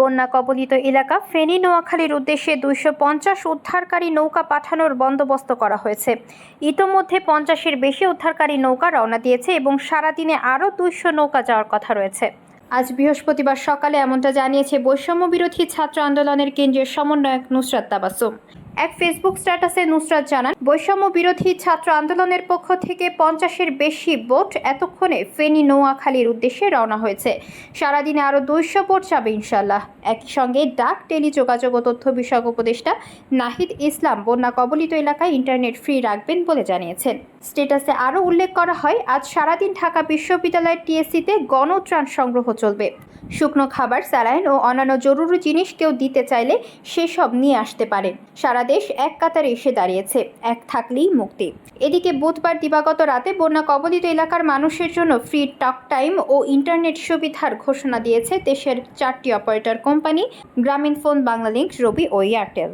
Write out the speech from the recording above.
বন্যা কবলিত এলাকা ফেনী নোয়াখালীর উদ্দেশ্যে দুইশো পঞ্চাশ উদ্ধারকারী নৌকা পাঠানোর বন্দোবস্ত করা হয়েছে। ইতোমধ্যে পঞ্চাশের বেশি উদ্ধারকারী নৌকা রওনা দিয়েছে এবং সারাদিনে আরও দুইশো নৌকা যাওয়ার কথা রয়েছে। আজ বৃহস্পতিবার সকালে এমনটা জানিয়েছে বৈষম্য বিরোধী ছাত্র আন্দোলনের কেন্দ্রীয় সমন্বয়ক নুসরাত তাবাসুম। এক ফেসবুক স্ট্যাটাসে নুসরাত জানান, বৈষম্য বিরোধী ছাত্র আন্দোলনের পক্ষ থেকে পঞ্চাশের বেশি বোট এতক্ষণে ফেনী নোয়াখালীর উদ্দেশ্যে রওনা হয়েছে। সারাদিনে আরও দুইশো বোট যাবে ইনশাল্লাহ একই সঙ্গে ডাক টেলিযোগাযোগ ও তথ্য বিষয়ক উপদেষ্টা নাহিদ ইসলাম বন্যা কবলিত এলাকায় ইন্টারনেট ফ্রি রাখবেন বলে জানিয়েছেন। স্ট্যাটাসে আরও উল্লেখ করা হয়, আজ সারাদিন ঢাকা বিশ্ববিদ্যালয়ের টিএসসিতে গণত্রাণ সংগ্রহ চলবে। শুকনো খাবার, স্যালাইন ও অন্যান্য জরুরি জিনিস কেউ দিতে চাইলে সেসব নিয়ে আসতে পারেন। সারা দেশ এক কাতারে এসে দাঁড়িয়েছে, এক থাকলেই মুক্তি। এদিকে বুধবার দিবাগত রাতে বন্যা কবলিত এলাকার মানুষের জন্য ফ্রি টক টাইম ও ইন্টারনেট সুবিধার ঘোষণা দিয়েছে দেশের চারটি operator company, Grameenphone, Banglalink, Robi ও এয়ারটেল।